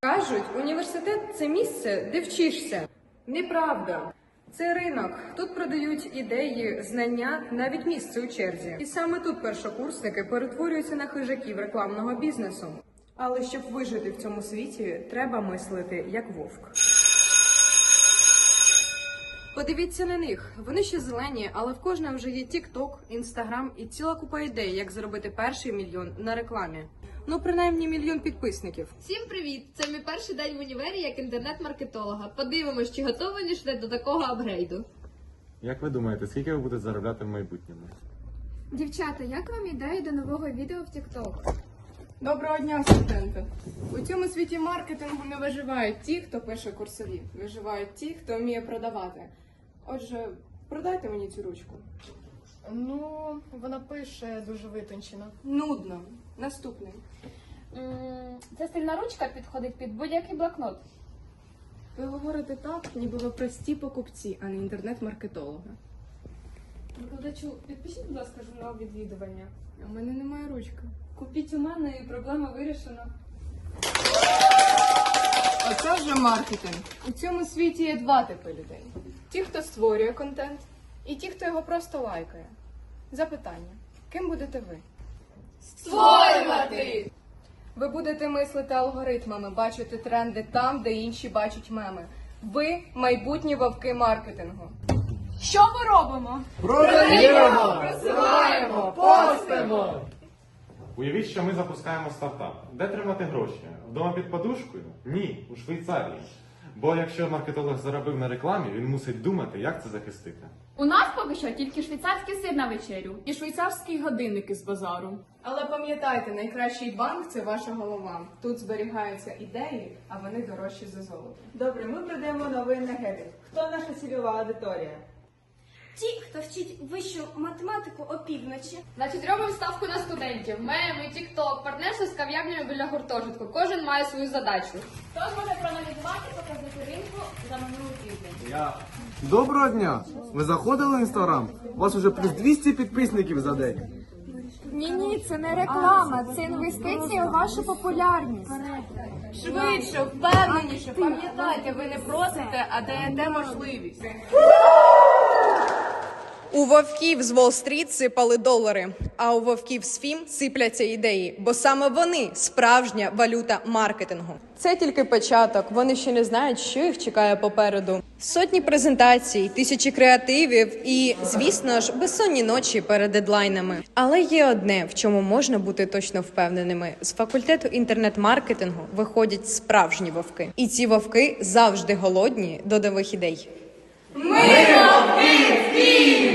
Кажуть, університет це місце, де вчишся. Неправда. Це ринок. Тут продають ідеї, знання, навіть місце у черзі. І саме тут першокурсники перетворюються на хижаків рекламного бізнесу. Але щоб вижити в цьому світі, треба мислити як вовк. Подивіться на них. Вони ще зелені, але в кожного вже є TikTok, Instagram і ціла купа ідей, як заробити перший мільйон на рекламі. Ну, принаймні мільйон підписників. Всім привіт! Це мій перший день в універі як інтернет-маркетолога. Подивимось, чи готові ж до такого апгрейду. Як ви думаєте, скільки ви будете заробляти в майбутньому? Дівчата, як вам ідея до нового відео в TikTok? Доброго дня, студенти! У цьому світі маркетингу не виживають ті, хто пише курсові, виживають ті, хто вміє продавати. Отже, продайте мені цю ручку. Ну, вона пише дуже витончено. Нудно. Наступний. Ця стильна ручка підходить під будь-який блокнот. Ви говорите так, ніби ви прості покупці, а не інтернет-маркетолога. Викладачу, підпишіть, будь ласка, журнал відвідування. У мене немає ручки. Купіть у мене і проблема вирішена. Оце вже маркетинг. У цьому світі є два типи людей: ті, хто створює контент, і ті, хто його просто лайкає. Запитання: ким будете ви? Створювати! Ви будете мислити алгоритмами, бачити тренди там, де інші бачать меми. Ви майбутні вовки маркетингу. Що ми робимо? Уявіть, що ми запускаємо стартап. Де тримати гроші? Вдома під подушкою? Ні, у Швейцарії. Бо якщо маркетолог заробив на рекламі, він мусить думати, як це захистити. У нас поки що тільки швейцарський сир на вечерю і швейцарський годинник із базару. Але пам'ятайте, найкращий банк це ваша голова. Тут зберігаються ідеї, а вони дорожчі за золото. Добре, ми продаємо новий енергетик. Хто наша цільова аудиторія? Ті, хто вчить вищу математику опівночі. Значить, робимо ставку на студентів. Меми, тікток, партнерство з кав'ярнями біля гуртожитку. Кожен має свою задачу. Хто зможе проаналізувати показники ринку за минулий тиждень? Доброго дня! Ви заходили в інстаграм? У вас уже плюс 200 підписників за день. Ні, ні, це не реклама, це інвестиції у вашу популярність. Швидше, впевненіше, пам'ятайте, ви не просите, а даєте можливість. У вовків з Уолл-стріт сипали долари, а у вовків з ФІМ сипляться ідеї, бо саме вони справжня валюта маркетингу. Це тільки початок. Вони ще не знають, що їх чекає попереду. Сотні презентацій, тисячі креативів і, звісно ж, безсонні ночі перед дедлайнами. Але є одне, в чому можна бути точно впевненими: з факультету інтернет-маркетингу виходять справжні вовки, і ці вовки завжди голодні до нових ідей. Ми вовки,